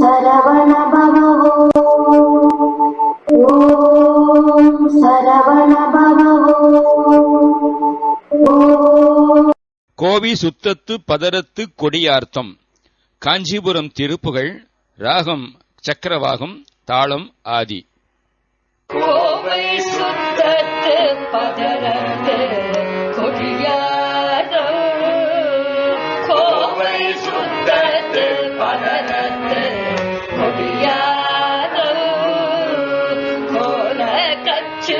சரவண பவோ ஓம் சரவண பவோ கோவி சுத்தத்து பதரத்து கொடியார்த்தம். காஞ்சிபுரம் திருப்புகள் ராகம் சக்கரவாகம் தாளம் ஆதி. கோவை சுத்தத்து பதரத்து கச்சு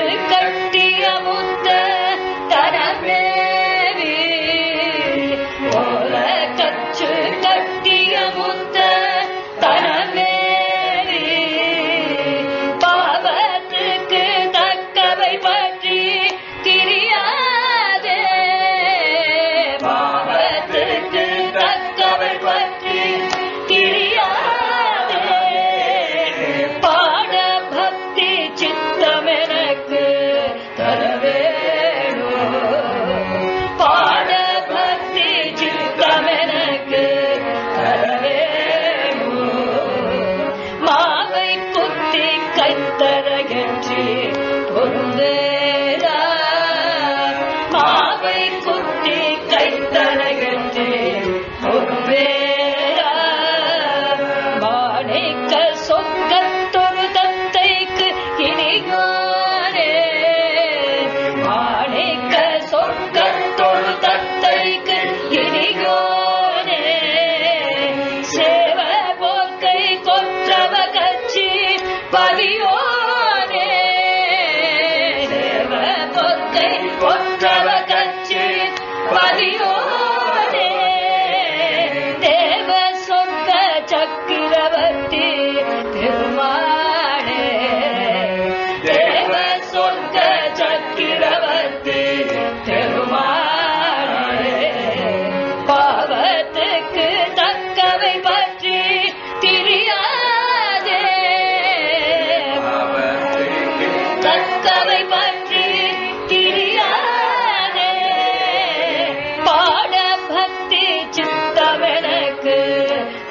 போர்க்கை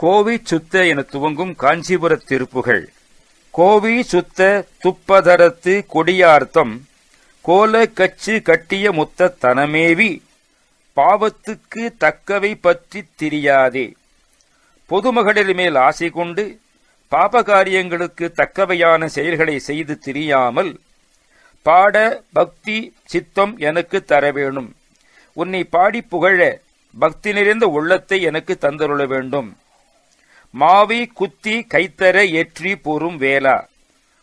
கோவி சுத்த என துவங்கும் காஞ்சிபுரத் திருப்புகள். கோவி சுத்த துப்பதரத்து கொடியார்த்தம். கோல கச்சு கட்டிய முத்த தனமேவி. பாவத்துக்கு தக்கவை பற்றி தெரியாதே. பொதுமகளிர் மேல் ஆசை கொண்டு பாபகாரியங்களுக்கு தக்கவையான செயல்களை செய்து தெரியாமல் பாட பக்தி சித்தம் எனக்கு தர வேணும். உன்னை பாடி புகழ பக்தி நிறைந்த உள்ளத்தை எனக்கு தந்தருள வேண்டும். மாவி குத்தி கைத்தர ஏற்றி போரும் வேளா.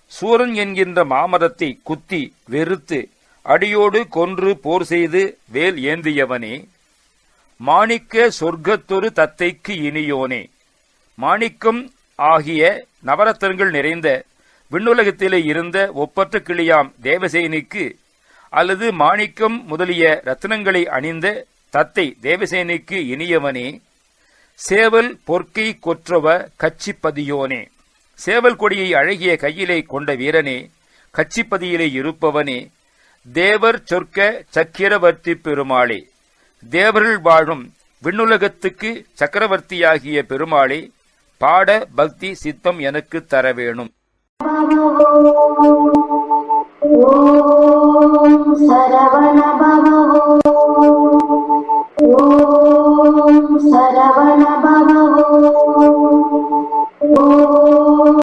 சூரன் என்கின்ற மாமரத்தை குத்தி வெறுத்து அடியோடு கொன்று போர் செய்து வேல் ஏந்தியவனே. மாணிக்க சொர்க்கத்தொரு தத்தைக்கு இனியோனே. மாணிக்கம் ஆகிய நவரத்தன்கள் நிறைந்த விண்ணுலகத்திலே இருந்த ஒப்பற்ற கிளியாம் தேவசேனிக்கு அல்லது மாணிக்கம் முதலிய ரத்தினங்களை அணிந்த தத்தை தேவசேனிக்கு இனியவனே. சேவல் பொற்கை கொற்றவ கச்சிப்பதியோனே. சேவல் கொடியை அழகிய கையிலே கொண்ட வீரனே கச்சிப்பதியிலே இருப்பவனே தேவர் சொற்க சக்கிரவர்த்தி பெருமாளே. தேவர்கள் வாழும் விண்ணுலகத்துக்கு சக்கரவர்த்தியாகிய பெருமாளே பாட பக்தி சித்தம் எனக்கு தர வேணும். சரவண